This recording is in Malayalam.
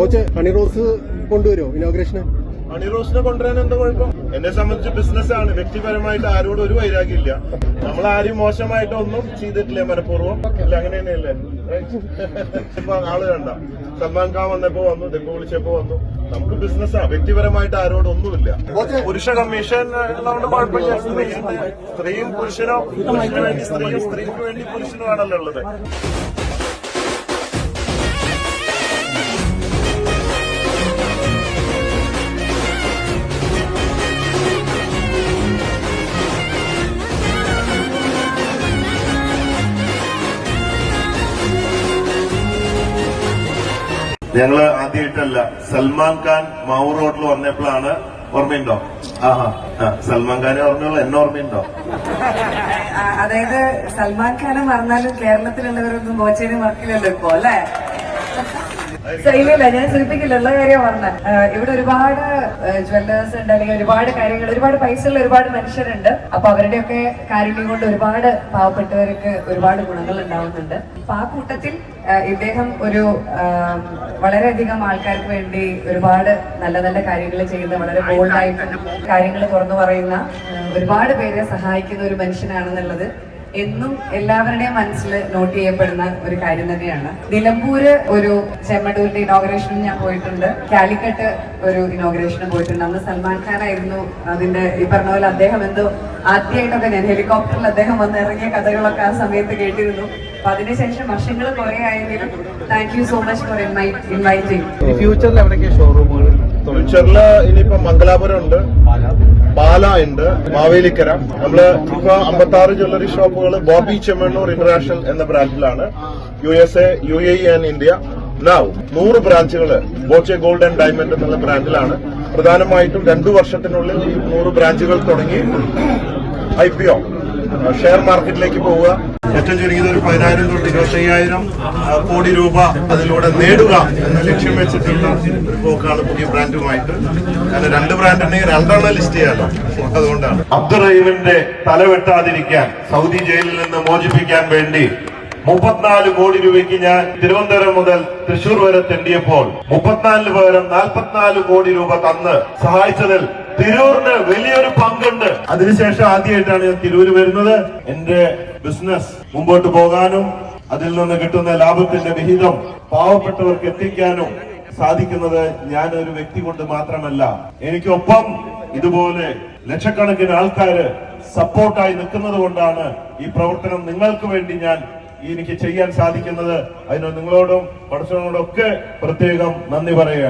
കോച്ച് ഹണി റോസ് കൊണ്ടുവരുമോ ഇനോഗ്രേഷന് ഹണി റോസിനെ കൊണ്ടുവരാൻ എന്താ കുഴപ്പം എന്നെ സംബന്ധിച്ച് ബിസിനസ് ആണ് വ്യക്തിപരമായിട്ട് ആരോടും ഒരു വൈരാഗ്യമില്ല നമ്മൾ ആരും മോശമായിട്ട് ഒന്നും ചെയ്തിട്ടില്ല മനഃപൂർവം അല്ല അങ്ങനെ തന്നെയല്ലേ ഇപ്പൊ ആൾ കണ്ട സൽമാൻ ഖാൻ വന്നപ്പോ വന്നു ദമ്പ് വിളിച്ചപ്പോ വന്നു നമുക്ക് ബിസിനസ്സാ വ്യക്തിപരമായിട്ട് ആരോടും ഒന്നുമില്ല പുരുഷ കമ്മീഷൻ ഉള്ളതുകൊണ്ട് കുഴപ്പമില്ല സ്ത്രീയുടെ സ്ത്രീയും പുരുഷനോ പുരുഷന് വേണ്ടി സ്ത്രീയും സ്ത്രീക്ക് വേണ്ടി പുരുഷനുമാണല്ലോ ഉള്ളത് ഞങ്ങൾ ആദ്യമായിട്ടല്ല. സൽമാൻ ഖാൻ മാവൂർ റോഡിൽ വന്നപ്പോഴാണ് ഓർമ്മയുണ്ടോ? ആഹാ. സൽമാൻ ഖാനെ ഓർമ്മയുള്ള എന്നെ ഓർമ്മയുണ്ടോ? അതായത് സൽമാൻ ഖാനെ മറന്നാലും കേരളത്തിലുള്ളവരൊന്നും ബോച്ചേനെ മറക്കില്ലല്ലോ ഇപ്പോ അല്ലെ? ഇല്ല ഞാൻ സൂചിപ്പിക്കില്ല ഉള്ള കാര്യം പറഞ്ഞ. ഇവിടെ ഒരുപാട് ജ്വല്ലേഴ്സ് ഉണ്ട് അല്ലെങ്കിൽ ഒരുപാട് കാര്യങ്ങൾ ഒരുപാട് പൈസയുള്ള ഒരുപാട് മനുഷ്യരുണ്ട്. അപ്പൊ അവരുടെയൊക്കെ കാര്യങ്ങൾ കൊണ്ട് ഒരുപാട് പാവപ്പെട്ടവർക്ക് ഒരുപാട് ഗുണങ്ങൾ ഉണ്ടാവുന്നുണ്ട്. അപ്പൊ ആ കൂട്ടത്തിൽ ഇദ്ദേഹം ഒരു വളരെയധികം ആൾക്കാർക്ക് വേണ്ടി ഒരുപാട് നല്ല നല്ല കാര്യങ്ങൾ ചെയ്യുന്ന വളരെ ബോൾഡായിട്ടും കാര്യങ്ങൾ തുറന്നു പറയുന്ന ഒരുപാട് പേരെ സഹായിക്കുന്ന ഒരു മനുഷ്യനാണെന്നുള്ളത് എന്നും എല്ലാവരുടെയും മനസ്സിൽ നോട്ട് ചെയ്യപ്പെടുന്ന ഒരു കാര്യം തന്നെയാണ്. നിലമ്പൂര് ഒരു ചെമ്മടൂരിന്റെ ഇനോഗ്രേഷനും ഞാൻ പോയിട്ടുണ്ട്. കാലിക്കട്ട് ഒരു ഇനോഗ്രേഷനും പോയിട്ടുണ്ട്. അന്ന് സൽമാൻ ഖാൻ ആയിരുന്നു അതിന്റെ ഈ പറഞ്ഞ പോലെ അദ്ദേഹം എന്തോ ആദ്യമായിട്ടൊക്കെ ഞാൻ ഹെലികോപ്റ്ററിൽ അദ്ദേഹം വന്ന് ഇറങ്ങിയ കഥകളൊക്കെ ആ സമയത്ത് കേട്ടിരുന്നു. അപ്പൊ അതിനുശേഷം വർഷങ്ങൾ കുറെ ആയെങ്കിലും thank you so much for inviting ഫ്യൂച്ചറിൽ എവിടെയൊക്കെ ഷോറൂമുകൾ ഫ്യൂച്ചറിൽ ഇനിയിപ്പോ മംഗലാപുരം ഉണ്ട്. പാല ഉണ്ട് മാവേലിക്കര. നമ്മൾ ഇപ്പൊ അമ്പത്തി ആറ് ജ്വല്ലറി ഷോപ്പുകൾ ബോബി ചെമ്മണ്ണൂർ ഇന്റർനാഷണൽ എന്ന ബ്രാൻഡിലാണ് U S A U A and India. Now നൂറ് ബ്രാഞ്ചുകൾ ബോച്ചെ ഗോൾഡ് ആൻഡ് ഡയമണ്ട് എന്നുള്ള ബ്രാൻഡിലാണ്. പ്രധാനമായിട്ടും രണ്ടു വർഷത്തിനുള്ളിൽ ഈ നൂറ് ബ്രാഞ്ചുകൾ തുടങ്ങി. I P O. ഷെയർ മാർക്കറ്റിലേക്ക് പോവുക. ഏറ്റവും ചുരുങ്ങിയത് ഒരു പതിനായിരം തൊട്ട് ഇരുപത്തയ്യായിരം കോടി രൂപ അതിലൂടെ നേടുക എന്ന ലക്ഷ്യം വെച്ചിട്ടുള്ള ഒരു പോക്കാണ് പുതിയ ബ്രാൻഡുമായിട്ട്. അങ്ങനെ രണ്ട് ബ്രാൻഡ് ഉണ്ടെങ്കിൽ രണ്ടെണ്ണം ലിസ്റ്റ് ചെയ്യാലോ? അതുകൊണ്ടാണ്. അബ്ദുറഹീമിന്റെ തല വെട്ടാതിരിക്കാൻ സൗദി ജയിലിൽ നിന്ന് മോചിപ്പിക്കാൻ വേണ്ടി മുപ്പത്തിനാല് കോടി രൂപയ്ക്ക് ഞാൻ തിരുവനന്തപുരം മുതൽ തൃശൂർ വരെ തെണ്ടിയപ്പോൾ മുപ്പത്തിനാലിന് പകരം നാൽപ്പത്തിനാല് കോടി രൂപ തന്ന് സഹായിച്ചതിൽ തിരൂരിന് വലിയൊരു പങ്കുണ്ട്. അതിനുശേഷം ആദ്യമായിട്ടാണ് ഞാൻ തിരൂര് വരുന്നത്. എന്റെ ബിസിനസ് മുമ്പോട്ട് പോകാനും അതിൽ നിന്ന് കിട്ടുന്ന ലാഭത്തിന്റെ വിഹിതം പാവപ്പെട്ടവർക്ക് എത്തിക്കാനും സാധിക്കുന്നത് ഞാൻ ഒരു വ്യക്തി കൊണ്ട് മാത്രമല്ല എനിക്കൊപ്പം ഇതുപോലെ ലക്ഷക്കണക്കിന് ആൾക്കാര് സപ്പോർട്ടായി നിൽക്കുന്നത് കൊണ്ടാണ് ഈ പ്രവർത്തനം നിങ്ങൾക്ക് വേണ്ടി ഞാൻ എനിക്ക് ചെയ്യാൻ സാധിക്കുന്നത്. അതിന് നിങ്ങളോടും പഠിച്ചവരോടൊക്കെ പ്രത്യേകം നന്ദി പറയുകയാണ്.